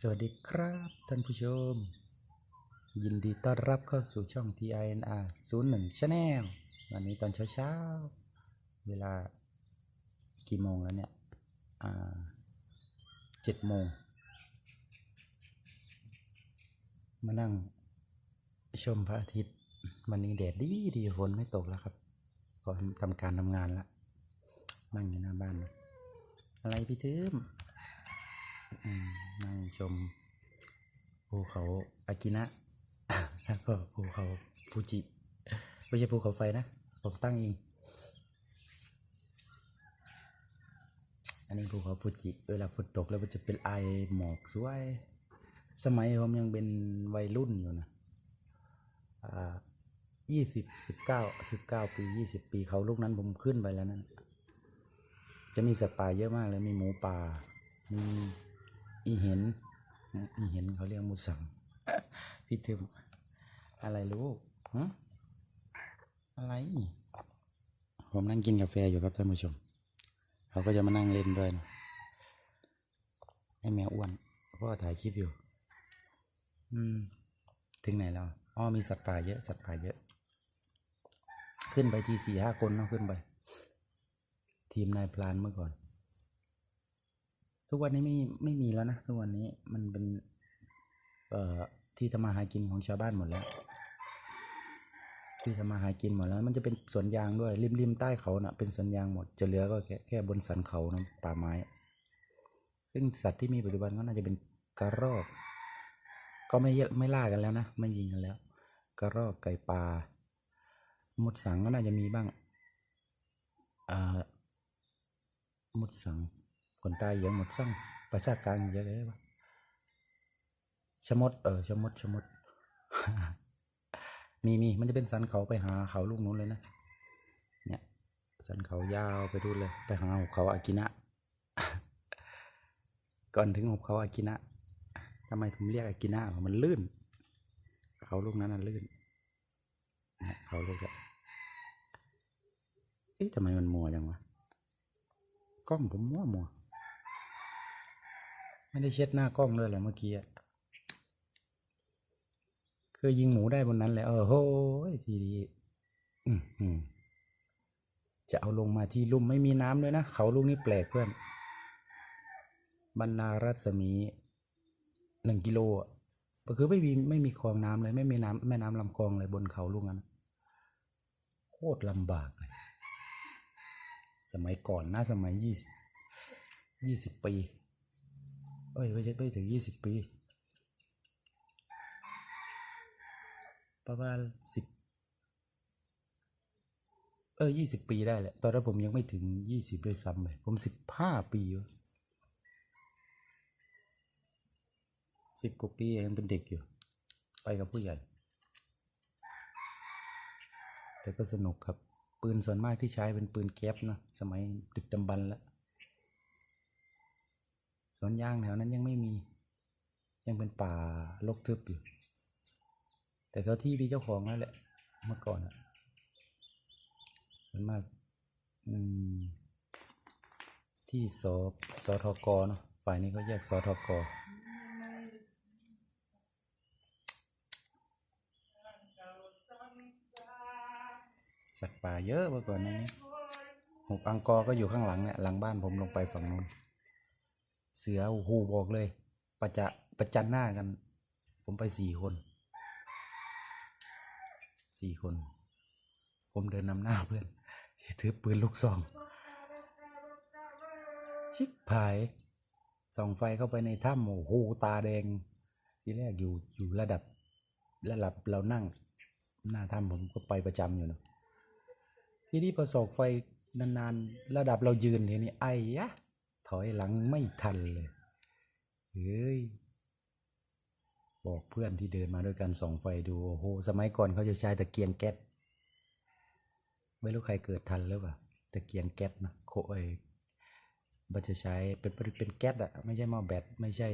สวัสดีครับท่านผู้ชม ยินดีต้อนรับเข้าสู่ช่อง TINR 01 Channel วันนี้ตอนเช้าๆ เวลากี่โมงแล้วเนี่ยอ่าเจ็ดโมง มานั่งชมพระอาทิตย์ วันนี้แดดดีดีฝนไม่ตกแล้วครับก็ทำการทำงานละนั่งอยู่หน้าบ้าน อะไรพี่ทึม นั่งชมภูเขาอากินะ แล้วก็ภูเขาฟูจิไม่ใช่ภูเขาไฟนะ ผมตั้งเอง อันนี้ภูเขาฟูจิ เวลาฝนตกแล้วมันจะเป็นไอหมอกสวย สมัยผมยังเป็นวัยรุ่นอยู่นะยี่สิบสิบเก้าสิบเก้าปียี่สิบปีเขาลูกนั้นผมขึ้นไปแล้วนั่นจะมีสัตว์ป่าเยอะมากเลย มีหมูป่า มี อีเห็นอีเห็นเขาเรียกมูสังพี่ทึมอะไรลูกอะไร ผมนั่งกินกาแฟอยู่ครับท่านผู้ชม เขาก็จะมานั่งเล่นด้วยนะให้แมวอ้วนเพราะว่าถ่ายคลิปอยู่ อืม ถึงไหนแล้วอ๋อมีสัตว์ป่าเยอะ สัตว์ป่าเยอะ ขึ้นไปทีสี่ห้าคนเนาะขึ้นไป ทีมนายพลานเมื่อก่อน ทุกวันนี้ไม่ไม่มีแล้วนะทุกวันนี้มันเป็น เอ่อที่ทำมาหากินของชาวบ้านหมดแล้ว ที่ทำมาหากินหมดแล้ว มันจะเป็นสวนยางด้วย ริมริมใต้เขาน่ะเป็นสวนยางหมดจะเหลือก็แค่แค่บนสันเขานะป่าไม้ ซึ่งสัตว์ที่มีปัจจุบันก็น่าจะเป็นกระรอก ก็ไม่ยอะไม่ล่ากันแล้วนะไม่ยิงกันแล้ว กระรอกไก่ป่าหมดสังก็น่าจะมีบ้างอ่าหมดสัง คนใต้เยอะหมดสั่งภาษากลางเยอะเลยวะชมดเออชมดชมด มีมีมันจะเป็นสันเขาไปหาเขาลูกนู้นเลยนะ เนี่ย สันเขายาวไปดูเลย ไปหาหุบเขาอากินะ ก่อนถึงหุบเขาอากินะทำไมผมเรียกอากินะมันลื่น เขาลูกนั้นน่ะลื่นเนี่ยเขาลูกอะเอ๊ะทำไมมันมัวจังวะกล้องผมมัวมัว ไม่ได้เช็ดหน้ากล้องเลยเหรอเมื่อกี้คือยิงหมูได้บนนั้นแหละเออโหยทีนี้จะเอาลงมาที่ลุ่มไม่มีน้ำเลยนะ เขาลูกนี้แปลกเพื่อนบรรณารัศมีหนึ่งกิโลอะก็คือไม่มีไม่มีคลองน้ำเลย ไม่มีน้ำแม่น้ำลำคลองเลยบนเขาลูกนั้นโคตรลำบากเลยสมัยก่อนนะสมัยยี่ยี่สิบปี เอ้ยไม่ใช่ไม่ถึงยี่สิบปี ประมาณสิบเออยี่สิบปีได้แหละ ตอนนั้นผมยังไม่ถึงยี่สิบด้วยซ้ำเลย ผมสิบห้าปีอยู่สิบกว่าปียังเป็นเด็กอยู่ ไปกับผู้ใหญ่ แต่ก็สนุกครับ ปืนส่วนมากที่ใช้เป็นปืนแก๊ปนะ สมัยดึกดำบรรแล้ว วนยางแถวนั้นยังไม่มี ยังเป็นป่ารกทึบอยู่ แต่เขาที่มีเจ้าของแล้วแหละ เมื่อก่อนอะส่วนมากอืมที่สสทกเนาะฝ่ายนี้เขาแยกสทกสัตว์ป่าเยอะเมื่อก่อนนี้หุบอังกอก็อยู่ข้างหลังเนี่ยหลังบ้านผมลงไปฝั่งนู้น เสือโอ้โหบอกเลย ประจะประจันหน้ากัน ผมไปสี่คนสี่คน ผมเดินนำหน้าเพื่อน ถือปืนลูกซอง ชิบหายส่องไฟเข้าไปในถ้ำโอ้โหตาแดง ทีแรกอยู่อยู่ระดับระดับเรานั่ง หน้าถ้ำผมก็ไปประจำอยู่นะทีนี้พอส่องไฟนานๆ ระดับเรายืนทีนี้ไอ้ยะ ถอยหลังไม่ทันเลยเฮ้ยบอกเพื่อนที่เดินมาด้วยกันส่องไฟดูโอ้โหสมัยก่อนเขาจะใช้ตะเกียงแก๊สไม่รู้ใครเกิดทันหรือเปล่าตะเกียงแก๊สนะโคเอยมันจะใช้เป็นเป็นแก๊สอะไม่ใช่หม้อแบตไม่ใช่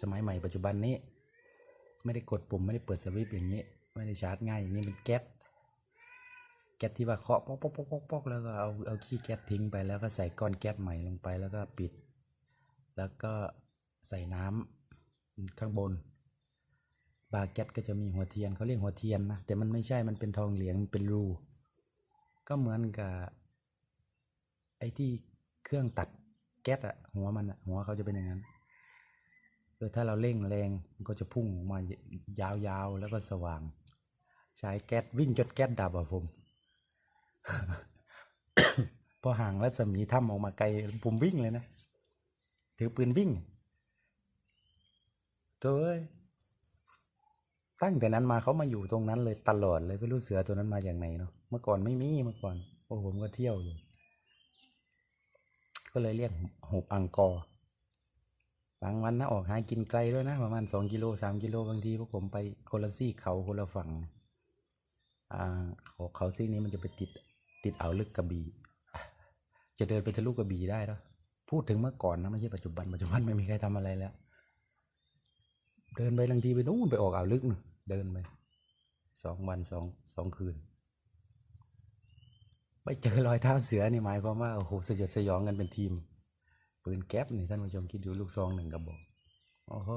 สมัยใหม่ปัจจุบันนี้ ไม่ได้กดปุ่มไม่ได้เปิดสวิตช์อย่างนี้ ไม่ได้ชาร์จง่ายอย่างนี้เป็นแก๊ส แก๊สที่ว่าเคาะป๊อกป๊อกป๊อกป๊อกปอกแล้วก็เอาเอาขี้แก๊สทิ้งไปแล้วก็ใส่ก้อนแก๊สใหม่ลงไปแล้วก็ปิด แล้วก็ใส่น้ข้างบน บาเก็ตก็จะมีหัวเทียนเขาเรียกหัวเทียนนะแต่มันไม่ใช่มันเป็นทองเหลืองมันเป็นรู ก็เหมือนกับไอ้ที่เครื่องตัดแก๊สอะหัวมันอะหัวเขาจะเป็นอย่างนั้นโดยถ้าเราเร่งแรงมันก็จะพุ่งออกมายาวๆแล้วก็สว่าง ใช้แก๊สวิ่งจนแก๊สดับอะผม พอห่างรัศมีถ้ำออกมาไกลผมวิ่งเลยนะ ถือปืนวิ่งตัวเอ้ยตั้งแต่นั้นมาเขามาอยู่ตรงนั้นเลยตลอดเลยไม่รู้เสือตัวนั้นมาอย่างไหนเนาะเมื่อก่อนไม่มีเมื่อก่อนโอ้ผมก็เที่ยวอยู่ ก็เลยเรียกหุบอังกอร์บางวันนะออกหากินไกลด้วยนะ ประมาณสองกิโลสามกิโลบางทีพวกผมไปคนละซี่เขาคนละฝั่งอ่าเขาเขาซี่นี้มันจะไปติด ติดอ่าวลึกกระบี่จะเดินไปทะลุกระบี่ได้แล้วพูดถึงเมื่อก่อนนะไม่ใช่ปัจจุบันปัจจุบันไม่มีใครทำอะไรแล้ว เดินไปบางทีไปนู่นไปออกอ่าวลึกนู่นเดินไปสองวันสองสองคืน ไปเจอรอยเท้าเสือนี่หมายความว่าโอ้โหสยดสยองกันเป็นทีมปืนแก๊ปนี่ท่านผู้ชมคิดดูลูกซองหนึ่งกระบอกโอ้โห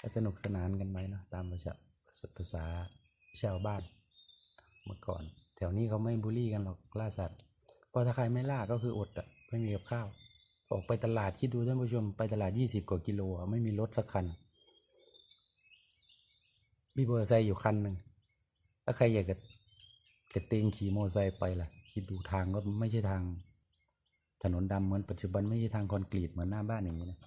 ก็สนุกสนานกันไปเนาะตามภาษาภาษาชาวบ้านเมื่อก่อน แถวนี้เขาไม่บูลลี่กันหรอกล่าสัตว์เพราะถ้าใครไม่ล่าก็คืออดอะไม่มีกับข้าว ออกไปตลาดคิดดูท่านผู้ชมไปตลาดยี่สิบกว่ากิโลไม่มีรถสักคันมีมอเตอร์ไซค์อยู่คันหนึ่งถ้าใครอยากจะกระเตงขี่มอเตอร์ไซค์ไปล่ะ คิดดูทางก็ไม่ใช่ทาง ถนนดำเหมือนปัจจุบันไม่ใช่ทางคอนกรีตเหมือนหน้าบ้านอย่างนี้นะ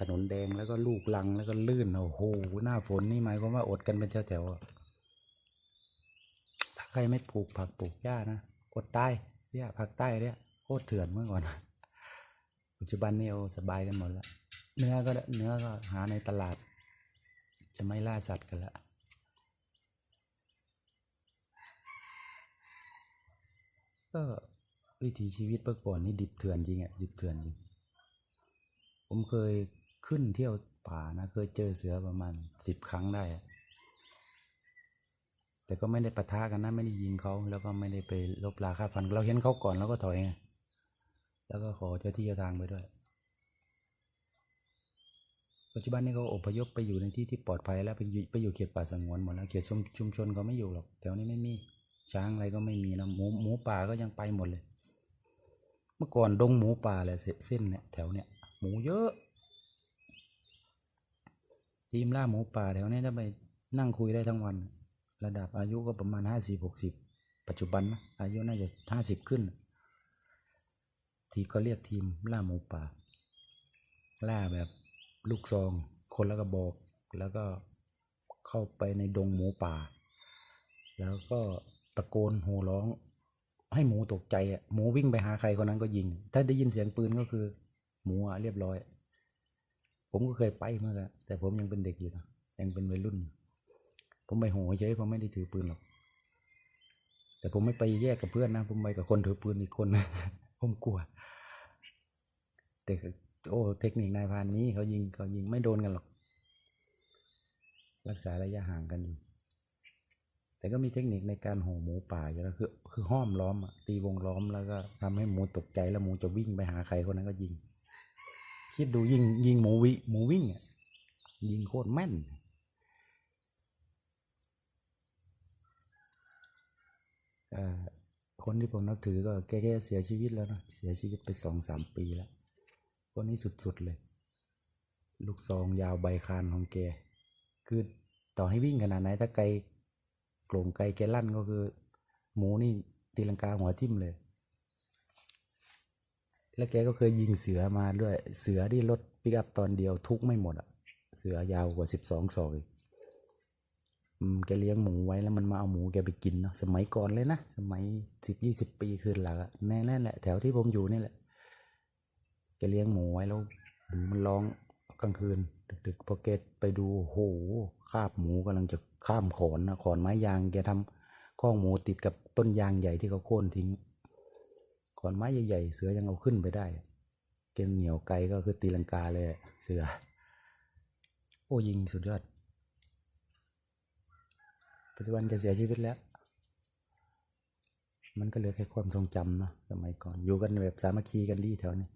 ถนนแดงแล้วก็ลูกลังแล้วก็ลื่นโอ้โหหน้าฝนนี่หมายความว่าอดกันเป็นแถวๆอะถ้า ใครไม่ปลูกผักปลูกหญ้านะอดตายเนี่ยผักใต้เนี่ยโคตรเถื่อนเมื่อก่อนปัจจุบันนี่โอสบายกันหมดแล้วเนื้อก็เนื้อก็หาในตลาด จะไม่ล่าสัตว์กันละก็วิถีชีวิตเมื่อก่อนนี่ดิบเถื่อนจริงอะดิบเถื่อนจริงผมเคยขึ้นเที่ยวป่านะ เคยเจอเสือประมาณสิบครั้งได้อะ แต่ก็ไม่ได้ปะทะกันนะไม่ได้ยิงเขาแล้วก็ไม่ได้ไปลบลาค่าฟัน เราเห็นเขาก่อนแล้วก็ถอยไงแล้วก็ขอเจ้าที่เจ้าทางไปด้วย ปัจจุบันนี้เขาอพยพไปอยู่ในที่ที่ปลอดภัยแล้วไปอยู่ไปอยู่เขตป่าสงวนหมดแล้วเขตชุมชุมชนเขาไม่อยู่หรอกแถวนี้ไม่มีช้างอะไรก็ไม่มีนะหมูหมูป่าก็ยังไปหมดเลย เมื่อก่อนดงหมูป่าเลยเสเส้นเนี่ยแถวเนี่ยหมูเยอะทีมล่าหมูป่าแถวนี้ถ้าไปนั่งคุยได้ทั้งวัน ระดับอายุก็ประมาณห้าสิบหกสิบปัจจุบันนะอายุน่าจะห้าสิบขึ้น ทีก็เรียกทีมล่าหมูป่า ล่าแบบลูกซอง คนละกระบอก แล้วก็เข้าไปในดงหมูป่า แล้วก็ตะโกนโห่ร้อง ให้หมูตกใจอะหมูวิ่งไปหาใครคนนั้นก็ยิง ถ้าได้ยินเสียงปืนก็คือ หมูอะเรียบร้อย ผมก็เคยไปเมื่อกันแต่ผมยังเป็นเด็กอยู่นะยังเป็นวัยรุ่น ผมไปโห่เฉยผมไม่ได้ถือปืนหรอก แต่ผมไม่ไปแยกกับเพื่อนนะ ผมไปกับคนถือปืนอีกคนผมกลัว แต่โอ้ เทคนิคนายพรานนี้เขายิงเขายิงไม่โดนกันหรอก รักษาระยะห่างกันอยู่แต่ก็มีเทคนิคในการโห่หมูป่าอยู่แล้วคือคือห้อมล้อมอะตีวงล้อมแล้วก็ทำให้หมูตกใจแล้วหมูจะวิ่งไปหาใครคนนั้นก็ยิง คิดดูยิงยิงหมูวิหมูวิ่งอะยิงโคตรแม่น คนที่ผมนับถือก็แกแกเสียชีวิตแล้วนะเสียชีวิตไปสองสามปีแล้ว คนนี้สุดๆเลย ลูกซองยาวใบคานของแก คือต่อให้วิ่งขนาดไหน ถ้าไกลโกลงไกลแกลั่นก็คือ หมูนี่ตีลังกาหัวทิ่มเลย แล้วแกก็เคยยิงเสือมาด้วย เสือที่รถปิกอัพตอนเดียวทุกไม่หมดอะเสือยาวกว่าสิบสองศอกอีก แกเลี้ยงหมูไว้แล้วมันมาเอาหมูแกไปกินเนาะสมัยก่อนเลยนะ สมัยสิบยี่สิบปีคืนหลังอะแน่นั่นแหละแถวที่ผมอยู่นี่แหละแกเลี้ยงหมูไว้แล้วหมูมันร้องกลางคืน ดึกๆพอแกไปดูโอ้โหคาบหมูกำลังจะข้ามขอนนะขอนไม้ยางแกทำข้องหมูติดกับต้นยางใหญ่ที่เขาโค่นทิ้งขอนไม้ใหญ่ๆเสือยังเอาขึ้นไปได้แกเหนียวไกลก็คือตีลังกาเลยเสือ โอ้ยิงสุดยอด ปัจจุบันแกเสียชีวิตแล้ว มันก็เหลือแค่ความทรงจำเนาะสมัยก่อน อยู่กันแบบสามัคคีกันดีแถวนี้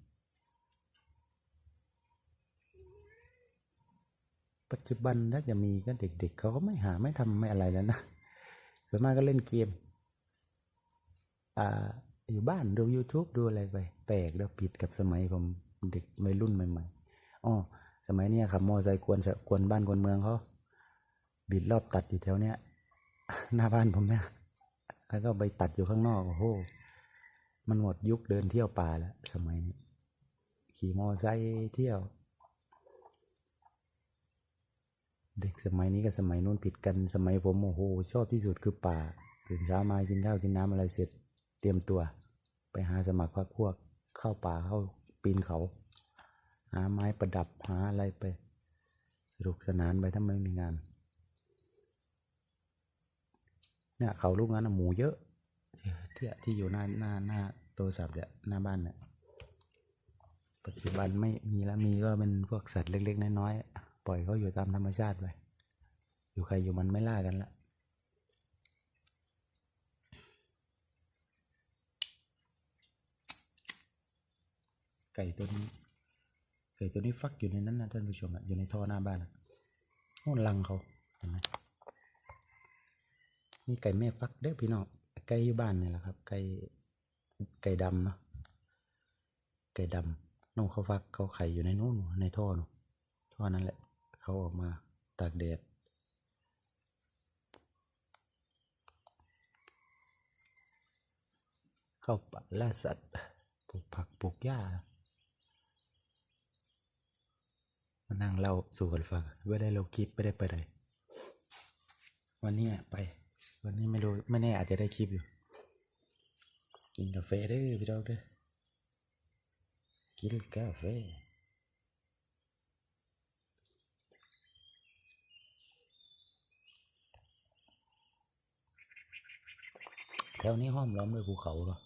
ปัจจุบันถ้าจะมีก็เด็กๆเขาก็ไม่หาไม่ทำไม่อะไรแล้วนะส่วนมากก็เล่นเกม อ่า อยู่บ้านดู YouTube ดูอะไรไป แปลกแล้วผิดกับสมัยผมเด็กวัยรุ่นใหม่ๆอ๋อสมัยเนี้ยขับมอไซค์กวนกวนบ้านกวนเมืองเขาบิดรอบตัดอยู่แถวเนี้ย หน้าบ้านผมเนี่ย แล้วก็ไปตัดอยู่ข้างนอก โอ้โห มันหมดยุคเดินเที่ยวป่าแล้วสมัยนี้ ขี่มอไซค์เที่ยว เด็กสมัยนี้กับสมัยนู้นผิดกัน สมัยผมโอ้โห ชอบที่สุดคือป่า ตื่นเช้ามากินข้าวกินน้ำอะไรเสร็จ เตรียมตัว ไปหาสมัครพรรคพวก เข้าป่าเข้าปีนเขา หาไม้ประดับหาอะไรไปสนุกสนานไปถ้าไม่มีงาน เนี่ยเขาลูกนั้นหมูเยอะที่ที่อยู่หน้าหน้าหน้าโทรศัพท์เนี่ยหน้าบ้านเนี่ยปัจจุบันไม่มีแล้วมีก็เป็นพวกสัตว์เล็ก ๆ น้อยๆปล่อยเขาอยู่ตามธรรมชาติไปอยู่ใครอยู่มันไม่ล่ากันละไก่ตัวนี้ไก่ตัวนี้ฟักอยู่ในนั้นนะท่านผู้ชมอยู่ในท่อหน้าบ้านอะโน่นรังเขาเห็นไหม นี่ไก่แม่ฟักเด้อพี่น้องไก่อยู่บ้านนี่แหละครับ ไก่ไก่ดำเนาะไก่ดำน้องเขาฟักเขาไข่อยู่ในนู้นในท่อนูท่อนั้นแหละ เขาออกมาตากแดดเข้าป่าล่าสัตว์ปลูกผักปลูกหญ้ามานั่งเล่าสู่กันฟังไม่ได้เราคลิปไม่ได้ไปไหนวันนี้ไป วันนี้ไม่รู้ไม่แน่อาจจะได้คลิปอยู่ กินกาแฟเด้อพี่น้องเด้อกินกาแฟแถวนี้ห้อมล้อมด้วยภูเขาเหรอ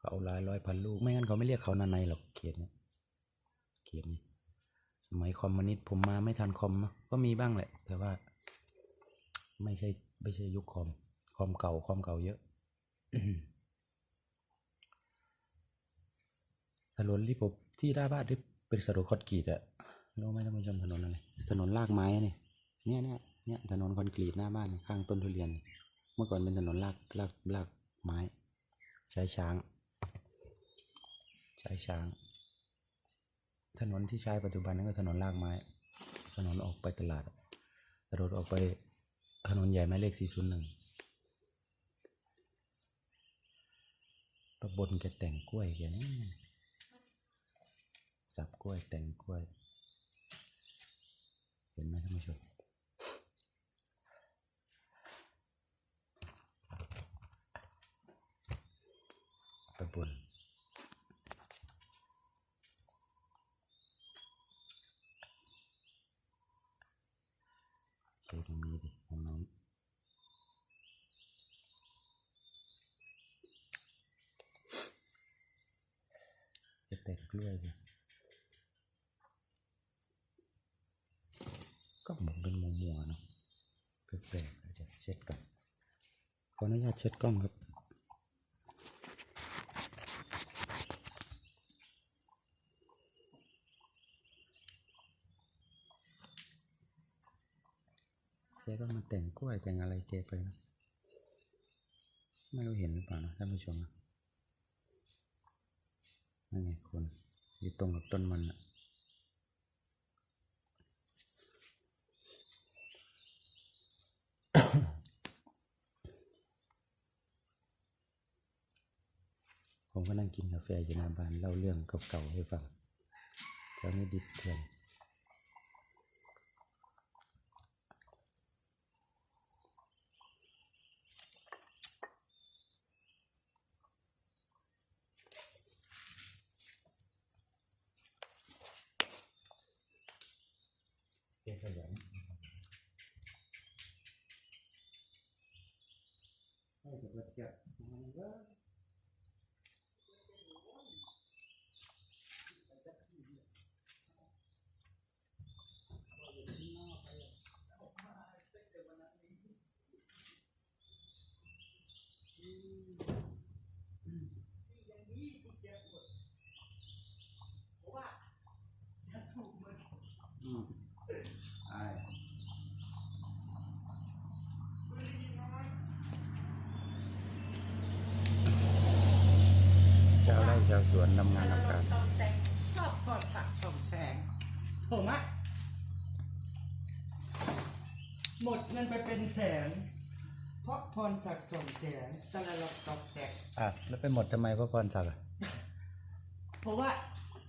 เขาหลายร้อยพันลูก ไม่งั้นเขาไม่เรียกเขานาในหรอกเขียนเนี่ยเขียนสมัยคอมมินิสผมมาไม่ทันคอมเนอะก็มีบ้างแหละ แต่ว่า ไม่ใช่ไม่ใช่ยุคคอมคอมเก่าคอมเก่าเยอะถนนที่ผมที่หน้าบ้านที่เป็นสรุปคอนกรีตอะรู้ไหมท่านผู้ชมถนนอะไรถนนลากไม้เนี่ยเนี่ยเนี่ยเนี่ยถนนคอนกรีตหน้าบ้านข้างต้นทุเรียน เมื่อก่อนเป็นถนนลากลากลากไม้ ใช้ช้าง ใช้ช้าง ถนนที่ใช้ปัจจุบันนั้นก็ถนนลากไม้ ถนนออกไปตลาดถนนออกไป ถนนใหญ่หมายเลข 401ประบนแกแต่งกล้วยแกนี่สับกล้วยแต่งกล้วย เห็นไหมท่านผู้ชมประบน ใช้ตรงนี้ดิตรงนั้นจะแต่งกล้วยดิก็หมุนเป็นมัวๆเนาะแปลกๆเดี๋ยวเช็ดก่อนขออนุญาตเช็ดกล้องครับ แกก็มาแต่งกล้วย แต่งอะไรแกไปนะไม่รู้เห็นหรือเปล่านะท่านผู้ชมนะนั่นไงคนอยู่ตรงกับต้นมันอะผมก็นั่งกินกาแฟอยู่หน้าบ้านเล่าเรื่องเก่าๆให้ฟังแถวนี้ดิบเถื่อน ชาวสวนทำงานทำการชอบพอสักส่องแสง ผมอะหมดเงินไปเป็นแสน เพราะพรสักส่องแสงตะละลอกตอกแตกอะแล้วไปหมดทำไมเพราะพรศักดิ์อะเพราะว่า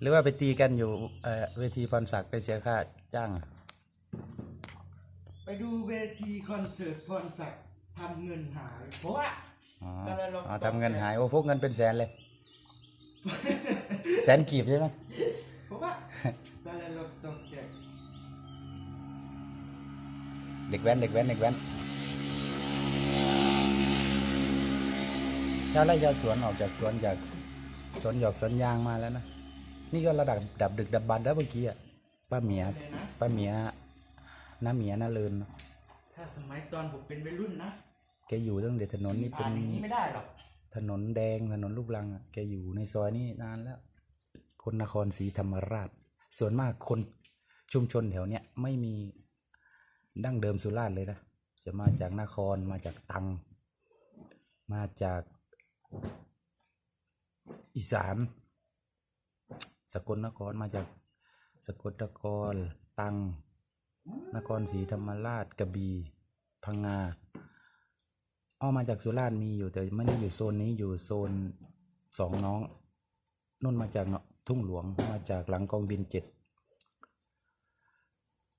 หรือว่าไปตีกันอยู่เอ่อเวทีพรศักดิ์ไปเสียค่าจ้างอะไปดูเวทีคอนเสิร์ตพรสักทำเงินหาย เพราะว่า อ๋อแต่ละรอบอ๋อทำเงินหายโอ้พวกเงินเป็นแสนเลย แสนกีบใช่ไหมเพราะว่าตะละลอกตอกแตกเด็กแว้นเด็กแว้นเด็กแว้นชาวไร่ชาวสวนออกจากสวนจากสวนหยอกสวนยางมาแล้วนะ นี่ก็ระดับดับดึกดับบันแล้วเมื่อกี้อะป้าเหมียเลยนะป้าเหมียน้าเหมียน้าเลินถ้าสมัยตอนผมเป็นวัยรุ่นนะแกอยู่ตั้งแต่ถนนนี่เป็อ่านนอย่างนี้ไม่ได้หรอก ถนนแดงถนนลูกรังแกอยู่ในซอยนี้นานแล้ว คนนครศรีธรรมราช ส่วนมากคนชุมชนแถวเนี้ยไม่มีดั้งเดิมสุราษฎร์เลยนะ จะมาจากนครมาจากตัง มาจากอีสาน สกลนครมาจากสกลนครตัง นครศรีธรรมราชกระบี่พังงา อ้อมาจากสุราษฎร์มีอยู่แต่ไม่ได้อยู่โซนนี้อยู่โซนสองน้องนุ่นมาจากเนาะทุ่งหลวงมาจากหลังกองบินเจ็ด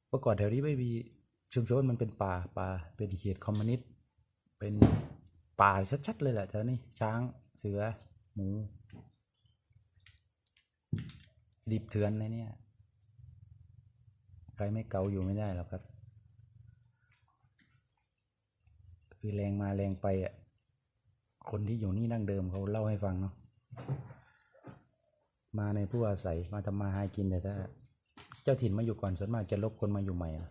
เมื่อก่อนแถวนี้ไม่มีชุมชนมันเป็นป่าป่าเป็นเขตคอมมิวนิสต์เป็นป่าชัดๆเลยแหละแถวนี้ช้างเสือ หมูดิบเถือนเลยเนี่ยใครไม่เกาอยู่ไม่ได้หรอกครับ คือแรงมาแรงไปอะ คนที่อยู่นี่นั่งเดิมเขาเล่าให้ฟังเนาะ มาในผู้อาศัยมาทำมาหากินแต่ถ้า เจ้าถิ่นมาอยู่ก่อนส่วนมากจะลบคนมาอยู่ใหม่นะ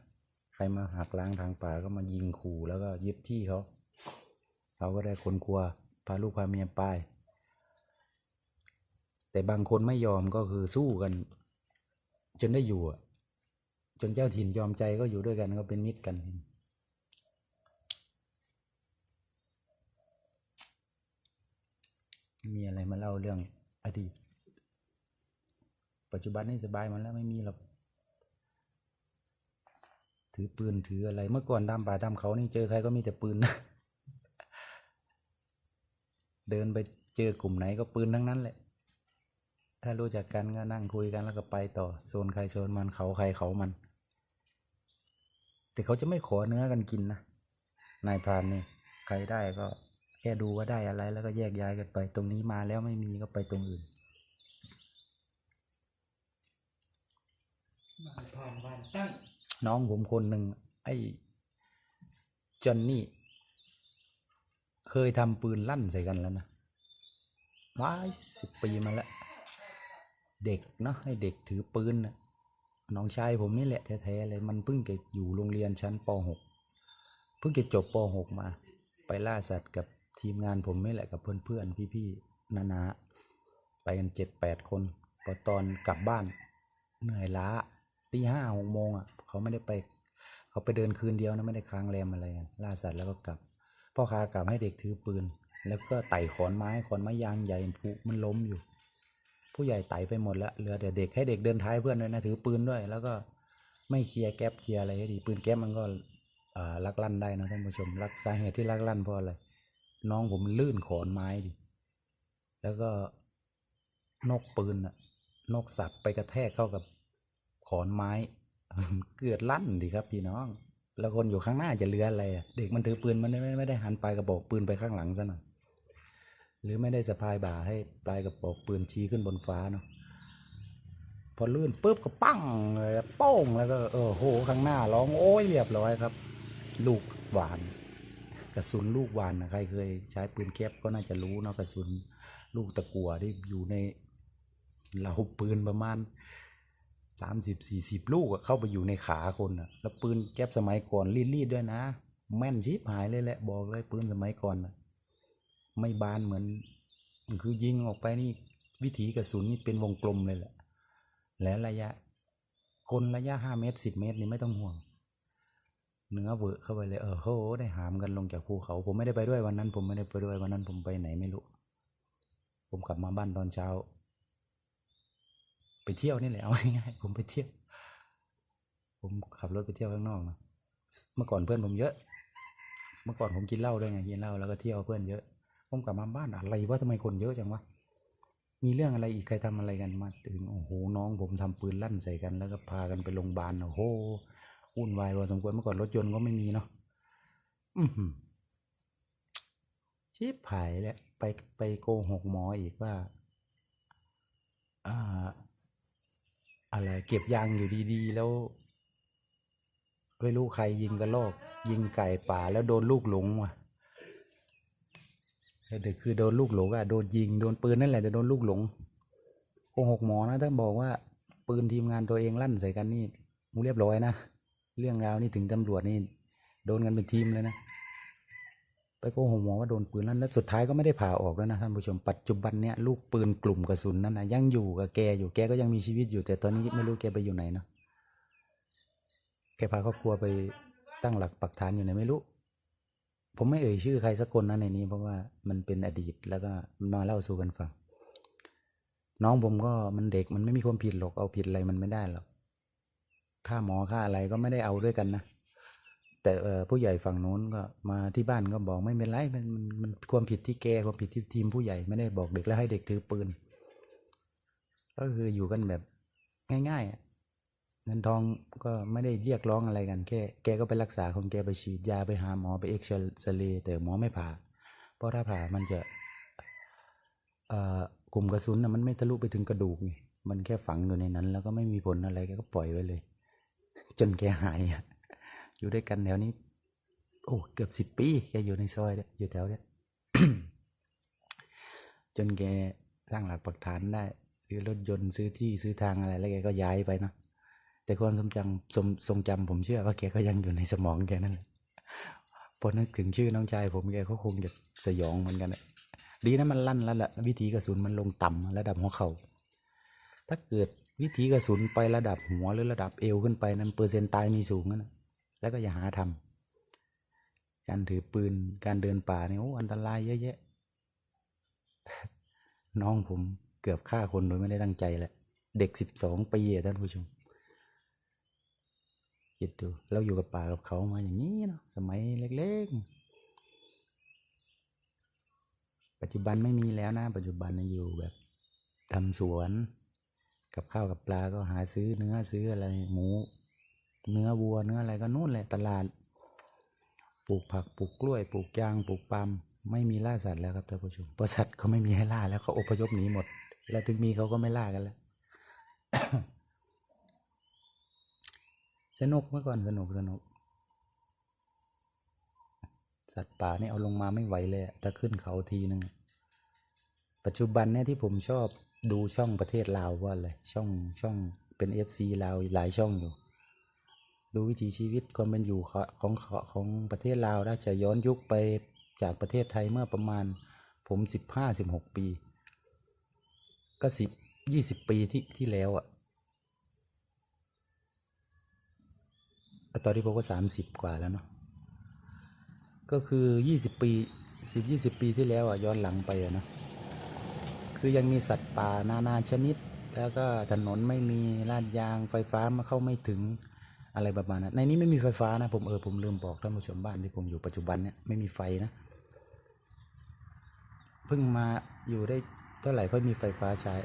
ใครมาหักล้างทางป่าก็มายิงขู่แล้วก็ยึดที่เขา เขาก็ได้คนกลัวพาลูกพาเมียไป แต่บางคนไม่ยอมก็คือสู้กัน จนได้อยู่อะจนเจ้าถิ่นยอมใจก็อยู่ด้วยกันก็เป็นมิตรกัน มีอะไรมาเล่าเรื่องอดีต ปัจจุบันนี่สบายมันแล้วไม่มีหรอก ถือปืนถืออะไร เมื่อก่อนตามป่าตามเขานี่เจอใครก็มีแต่ปืนนะเดินไปเจอกลุ่มไหนก็ปืนทั้งนั้นแหละ ถ้ารู้จักกันก็นั่งคุยกันแล้วก็ไปต่อ โซนใครโซนมันเขาใครเขามัน แต่เขาจะไม่ขอเนื้อกันกินนะ นายพรานนี่ ใครได้ก็ แค่ดูว่าได้อะไรแล้วก็แยกย้ายกันไป ตรงนี้มาแล้วไม่มีก็ไปตรงอื่นบ้านผ่านบ้านตั้ง น้องผมคนหนึ่งไอ้จอนนี่ เคยทำปืนลั่นใส่กันแล้วนะว้ายสิบปีมาแล้ว เด็กเนาะให้เด็กถือปืนนะน้องชายผมนี่แหละแท้ๆเลย มันเพิ่งจะอยู่โรงเรียนชั้นป .6 เพิ่งจะจบป .6 มา ไปล่าสัตว์กับ ทีมงานผมนี่แหละกับเพื่อนๆพี่ๆนานาไปกันเจ็ดแปดคนพอตอนกลับบ้านเหนื่อยล้าตีห้าหกโมงอะเขาไม่ได้ไป เขาไปเดินคืนเดียวนะไม่ได้ค้างแรมอะไรล่าสัตว์แล้วก็กลับพ่อค้ากลับให้เด็กถือปืน แล้วก็ไต่ขอนไม้ขอนไม้ยางใหญ่ผุมันล้มอยู่ ผู้ใหญ่ไต่ไปหมดแล้วเหลือแต่เด็กให้เด็กเดินท้ายเพื่อนด้วยนะถือปืนด้วย แล้วก็ไม่เคลียร์แก๊ปเคลียร์อะไรให้ดีปืนแก๊ปมันก็ลักลั่นได้นะท่านผู้ชมลักสาเหตุที่ลักลั่นเพราะอะไร น้องผมลื่นขอนไม้ดิ แล้วก็นกปืนอะนกสับไปกระแทกเข้ากับขอนไม้ เกิดลั่นดิครับพี่น้อง แล้วคนอยู่ข้างหน้าจะเลืออะไรอะเด็กมันถือปืนมันไม่ไม่ได้หันปลายกระบอกปืนไปข้างหลังซะหน่อยหรือไม่ได้สะพายบ่าให้ปลายกระบอกปืนชี้ขึ้นบนฟ้าเนาะพอลื่นปุ๊บก็ปั้งเลยโป้งแล้วก็เออโหข้างหน้าร้องโอ้ยเรียบร้อยครับ ลูกหวาน ระสุนลูกหวานนะใครเคยใช้ปืนแก๊ปก็น่าจะรู้เนาะกระสุนลูกตะกัวที่อยู่ในเหลาปืนประมาณสามสิบสี่สิบลูกเข้าไปอยู่ในขาคนอะแล้วปืนแก๊ปสมัยก่อนรีดๆด้วยนะ แม่นชิบหายเลยแหละบอกเลยปืนสมัยก่อนอะไม่บานเหมือน คือยิงออกไปนี่วิถีกระสุนนี่เป็นวงกลมเลยแหละ และระยะ คนระยะห้าเมตรสิบเมตรนี่ไม่ต้องห่วง เนื้อเวอะเข้าไปเลยเออโหได้หามกันลงจากภูเขา ผมไม่ได้ไปด้วยวันนั้น ผมไม่ได้ไปด้วยวันนั้น ผมไปไหนไม่รู้ ผมกลับมาบ้านตอนเช้า ไปเที่ยวนี่แหละเอาง่ายๆผมไปเที่ยว ผมขับรถไปเที่ยวข้างนอกนะเมื่อก่อนเพื่อนผมเยอะ เมื่อก่อนผมกินเหล้าด้วยไงกินเหล้าแล้วก็เที่ยวเพื่อนเยอะ ผมกลับมาบ้านอะไรวะทำไมคนเยอะจังวะมีเรื่องอะไรอีกใครทำอะไรกันมาถึงโอ้โหน้องผมทำปืนลั่นใส่กัน แล้วก็พากันไปโรงพยาบาลโอ้โห วุ่นวายพอสมควรเมื่อก่อนรถยนต์ก็ไม่มีเนาะอือหือชิบหายแล้วไปไปโกหกหมออีกว่าอ่าอะไรเก็บยางอยู่ดีๆ แล้วไม่รู้ใครยิงกระลอก ยิงไก่ป่าแล้วโดนลูกหลงว่ะเด็กคือโดนลูกหลงอะโดนยิงโดนปืนนั่นแหละแต่โดนลูกหลงโกหกหมอนะถ้าบอกว่าปืนทีมงานตัวเองลั่นใส่กันนี่มูเรียบร้อยนะ เรื่องราวนี่ถึงตำรวจนี่โดนกันเป็นทีมเลยนะ ไปโกหกหมอว่าโดนปืนลั่นแล้วสุดท้ายก็ไม่ได้ผ่าออกแล้วนะท่านผู้ชมปัจจุบันเนี่ยลูกปืนกลุ่มกระสุนนั่นนะยังอยู่กับแกอยู่แกก็ยังมีชีวิตอยู่ แต่ตอนนี้ไม่รู้แกไปอยู่ไหนเนาะแกพาครอบครัวไปตั้งหลักปักฐานอยู่ไหนไม่รู้ ผมไม่เอ่ยชื่อใครสักคนนะในนี้ เพราะว่ามันเป็นอดีตแล้วก็มาเล่าสู่กันฟังน้องผมก็มันเด็กมันไม่มีความผิดหรอกเอาผิดอะไรมันไม่ได้หรอก ค่าหมอค่าอะไรก็ไม่ได้เอาด้วยกันนะแต่ผู้ใหญ่ฝั่งโน้นก็มาที่บ้านก็บอกไม่เป็นไรมันมันมันความผิดที่แกความผิดที่ทีมผู้ใหญ่ไม่ได้บอกเด็กแล้วให้เด็กถือปืน ก็คืออยู่กันแบบง่ายๆเงินทองก็ไม่ได้เรียกร้องอะไรกันแค่แกก็ไปรักษาของแกไปฉีดยาไปหาหมอไปเอ็กซเรย์แต่หมอไม่ผ่า เพราะถ้าผ่ามันจะอ่อกลุ่มกระสุนนะมันไม่ทะลุไปถึงกระดูกไงมันแค่ฝังอยู่ในนั้น แล้วก็ไม่มีผลอะไรแกก็ปล่อยไว้เลย จนแกหาย อยู่ด้วยกันแถวนี้ โอ้ เกือบสิบปี แกอยู่ในซอยเนี่ยอยู่แถวเนี้ยจนแกสร้างหลักปักฐานได้ ซื้อรถยนต์ซื้อที่ซื้อทางอะไร แล้วแกก็ย้ายไปเนาะแต่ความทรงจำทรงทรงจำผมเชื่อว่าแกก็ยังอยู่ในสมองแกนั่นแหละพอนึกถึงชื่อน้องชายผมแกก็คงจะสยองเหมือนกันแหละดีนะมันลั่นแล้วแหละวิธีกระสุนมันลงต่ำระดับหัวเขา่าถ้าเกิด วิธีกระสุนไประดับหัวหรือระดับเอวขึ้นไปนั้นเปอร์เซ็นต์ตายมีสูงนะแล้วก็อย่าหาทำการถือปืนการเดินป่าเนี่ยโอ้อันตรายเยอะแยะ น้องผมเกือบฆ่าคนโดยไม่ได้ตั้งใจแหละเด็กสิบสองปีอะท่านผู้ชมคิดดูเราอยู่กับป่ากับเขามาอย่างนี้เนาะสมัยเล็กๆ ปัจจุบันไม่มีแล้วนะ ปัจจุบันน่อยู่แบบทำสวน กับข้าวกับปลาก็หาซื้อเนื้อซื้ออะไรหมู เนื้อวัวเนื้ออะไรก็นู่นแหละตลาด ปลูกผักปลูกกล้วยปลูกยางปลูกปาล์มไม่มีล่าสัตว์แล้วครับท่านผู้ชมเพราะสัตว์เขาไม่มีให้ล่าแล้วเขาอพยพหนีหมด แล้วถึงมีเขาก็ไม่ล่ากันแล้ว สนุกเมื่อก่อนสนุกสนุก สัตว์ป่านี่เอาลงมาไม่ไหวเลยถ้าขึ้นเขาทีนึง ปัจจุบันเนี่ยที่ผมชอบ ดูช่องประเทศลาวว่าอะไรช่องช่องเป็นเอฟซีลาวหลายช่องอยู่ ดูวิถีชีวิตความเป็นอยู่ของของของประเทศลาวถ้าจะย้อนยุคไปจากประเทศไทยเมื่อประมาณผมสิบห้าสิบหกปี ก็สิบยี่สิบปีที่ที่แล้วอะตอนที่ผมก็สามสิบกว่าแล้วเนาะก็คือยี่สิบปีสิบยี่สิบปีที่แล้วอะย้อนหลังไปอะเนาะ คือยังมีสัตว์ป่านานาชนิด แล้วก็ถนนไม่มีลาดยางไฟฟ้ามาเข้าไม่ถึงอะไรประมาณนั้นในนี้ไม่มีไฟฟ้านะผมเออผมลืมบอกท่านผู้ชมบ้านที่ผมอยู่ปัจจุบันเนี่ยไม่มีไฟนะเพิ่งมาอยู่ได้เท่าไหร่ค่อยมีไฟฟ้าใช้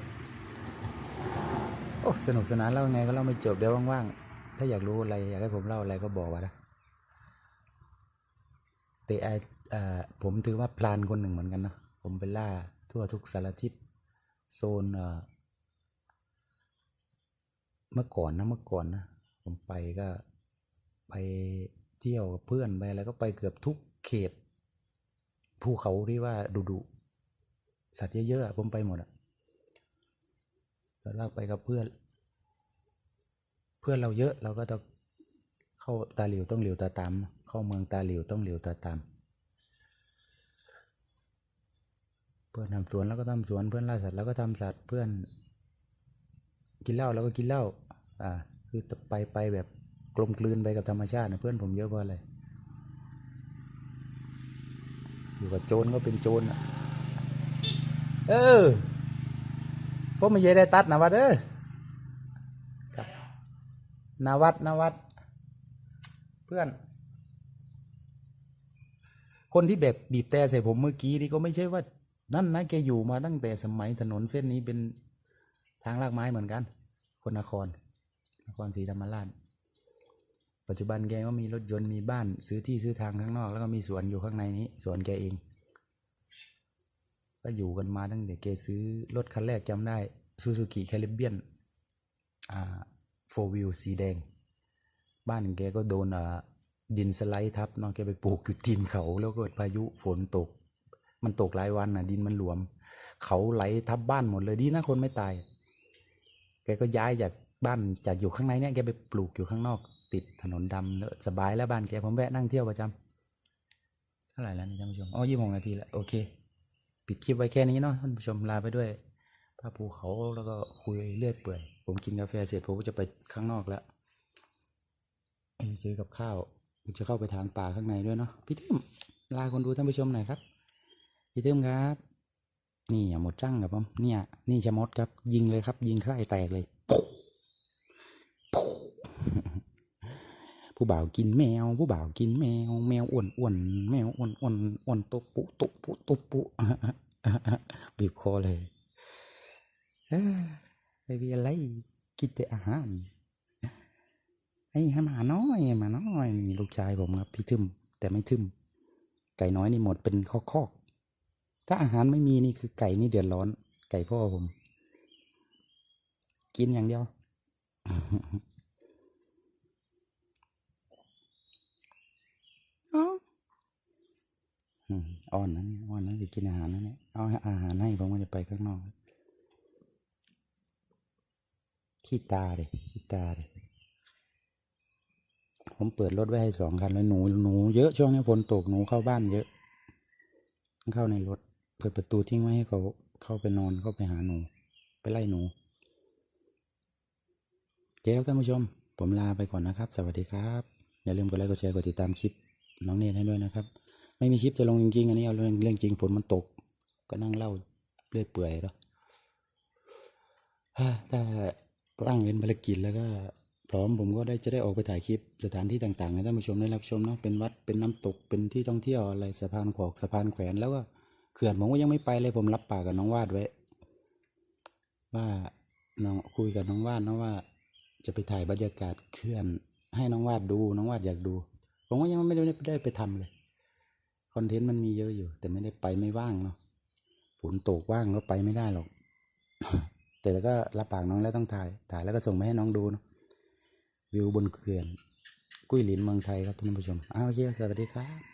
โอ้สนุกสนานเล่าไงก็เล่าไม่จบเดี๋ยวว่างๆถ้าอยากรู้อะไรอยากให้ผมเล่าอะไรก็บอกว่านะแต่ไออผมถือว่าพลานคนหนึ่งเหมือนกันนะผมไปล่าทั่วทุกสารทิศ โซนเอ่อเมื่อก่อนนะเมื่อก่อนนะผมไปก็ไปเที่ยวกับเพื่อนไปอะไรก็ไปเกือบทุกเขตภูเขาที่ว่าดุดุสัตว์เยอะๆผมไปหมดอะแล้วเราไปกับเพื่อน เพื่อนเราเยอะเราก็ต้องเข้าตาหลิวต้องหลิวตาตามเข้าเมืองตาหลิวต้องหลิวตาตาม เพื่อนทำสวนแล้วก็ทำสวนเพื่อนล่าสัตว์แล้วก็ทำสัตว์เพื่อน กินเหล้าแล้วก็กินเหล้าอ่าคือไปไปแบบกลมกลืนไปกับธรรมชาตินะเพื่อนผมเยอะเพราะอะไรอยู่กับโจรก็เป็นโจรอะเออพวกมันเยได้ตัดนะวะเด้อนาวัดนาวัด เพื่อน คนที่แบบบีบแต่ใส่ผมเมื่อกี้นี่ก็ไม่ใช่ว่า นั่นนะแกอยู่มาตั้งแต่สมัยถนนเส้นนี้เป็นทางลากไม้เหมือนกัน คนนคร นครศรีธรรมราช ปัจจุบันแกก็มีรถยนต์มีบ้านซื้อที่ซื้อทางข้างนอก แล้วก็มีสวนอยู่ข้างในนี้สวนแกเอง ก็อยู่กันมาตั้งแต่แกซื้อรถคันแรกจำได้ซูซูกิแคลิเบียนอ่าโฟวิวสีแดง บ้านแกก็โดนอ่าดินสไลด์ทับเนาะแกไปปลูกอยู่ตีนเขาแล้วเกิดพายุฝนตก มันตกหลายวันน่ะ ดินมันหลวม เขาไหลทับบ้านหมดเลยดีนะคนไม่ตาย แกก็ย้ายจากบ้านจากอยู่ข้างในเนี่ยแกไปปลูกอยู่ข้างนอก ติดถนนดำแล้วสบายแล้วบ้านแกผมแวะนั่งเที่ยวประจำเท่าไหร่แล้วท่านผู้ชมอ๋อยี่สิบหกนาทีแล้วโอเค ปิดคลิปไว้แค่นี้เนาะท่านผู้ชมลาไปด้วยภาพภูเขาแล้วก็คุยเรื่อยเปื่อย ผมกินกาแฟเสร็จผมก็จะไปข้างนอกแล้วซื้อกับข้าวผมจะเข้าไปทานป่าข้างในด้วยเนาะพี่ทิมลาคนดูท่านผู้ชมหน่อยครับ พี่ทิมครับ นี่อย่าหมดจังครับผมเนี่ย นี่ชะมดครับ ยิงเลยครับ ยิงไส้แตกเลยผู้บ่าวกินแมว ผู้บ่าวกินแมว แมวอ้วนอ้วนแมวอ้วนอ้วนอ้วนตุปุตุปุตุปุบีบคอเลยเอ้อไม่มีอะไรกินแต่อาหารไอ้หมาน้อยหมาน้อยนี่ลูกชายผมครับ พี่ทึมแต่ไม่ทึมไก่น้อยนี่หมดเป็นคอกคอกๆ ถ้าอาหารไม่มีนี่คือไก่นี่เดือดร้อน ไก่พ่อผม กินอย่างเดียวอ๋ออืมอ่อนนะเนี่ยอ่อนนะจะกินอาหารนะเนี่ยเอาอาหารให้ผมก็จะไปข้างนอก ขี้ตาเลยขี้ตาเลยผมเปิดรถไว้ให้สองคันแล้วหนูหนูเยอะช่วงนี้ฝนตกหนูเข้าบ้านเยอะ เข้าในรถ เปิดประตูทิ้งไว้ให้เขาเข้าไปนอนเข้าไปหาหนู ไปไล่หนูโอเคครับท่านผู้ชม ผมลาไปก่อนนะครับ สวัสดีครับ อย่าลืมกดไลค์กดแชร์กดติดตามคลิป น้องเนทให้ด้วยนะครับ ไม่มีคลิปจะลงจริงๆอันนี้เอาเรื่องเรื่องจริงฝนมันตก ก็นั่งเล่าเรื่อยเปื่อยแล้วถ้าว่างเว้นภารกิจแล้วก็พร้อมผมก็ได้จะได้ออกไปถ่ายคลิปสถานที่ต่างๆให้ท่านผู้ชมได้รับชมเนาะเป็นวัดเป็นน้ำตกเป็นที่ท่องเที่ยวอะไรสะพานขอกสะพานแขวนแล้วก็ เขื่อนผมก็ยังไม่ไปเลยผมรับปากกับน้องวาดไว้ ว่าน้องคุยกับน้องวาดนะว่า จะไปถ่ายบรรยากาศเขื่อน ให้น้องวาดดู น้องวาดอยากดู ผมก็ยังไม่ได้ได้ไปทำเลยคอนเทนต์มันมีเยอะอยู่ แต่ไม่ได้ไปไม่ว่างเนาะฝนตกว่างก็ไปไม่ได้หรอก แต่ก็รับปากน้องแล้วต้องถ่าย ถ่ายแล้วก็ส่งมาให้น้องดูเนาะวิวบนเขื่อน กุ้ยหลินเมืองไทยครับท่านผู้ชมอ้าวโอเคสวัสดีครับ